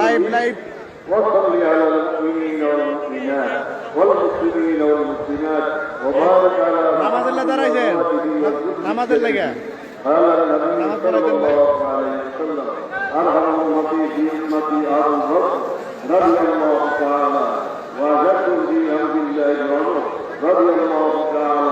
Live live وصل على المؤمنين والمؤمنات والمسلمين والمسلمات وبارك على নামাজের লা দাঁড়াইছেন নামাজের লেগে قال النبي نعم، صلى بارك الله. الله عليه وسلم ارحم امتي في امتي ابو بكر رضي الله تعالى وجدت في امر الله عمر رضي الله تعالى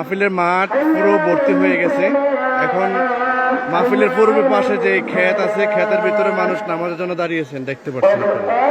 মাহফিলের মাঠ পুরো ভর্তি হয়ে গেছে এখন মাহফিলের পূর্ব পাশে যে ক্ষেত আছে, ক্ষেতের ভিতরে মানুষ নামাজের জন্য দাঁড়িয়েছেন, দেখতে পাচ্ছেন আপনারা।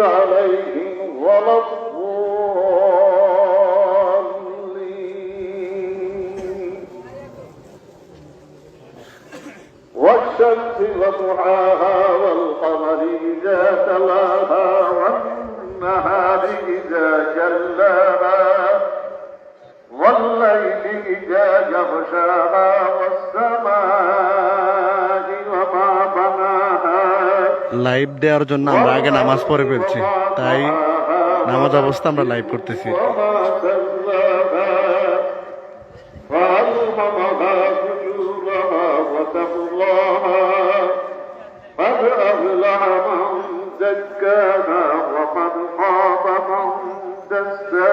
عليهم ولا الضالين. والشمس وضحاها والقمر إذا تلاها والنهار إذا جلاها والليل إذا يغشاها লাইভ দেওয়ার জন্য আমরা আগে নামাজ পড়ে ফেলছি তাই নামাজ অবস্থা আমরা লাইভ করতেছি وألهمها فجورها وتقواها قد أفلح من زكاها وقد خاب من دساها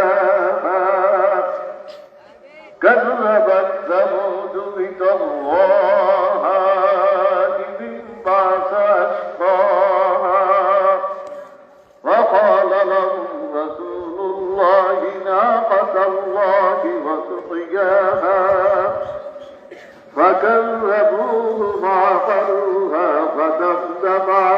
طغياها فكذبوه فعقروها فدمدم عليهم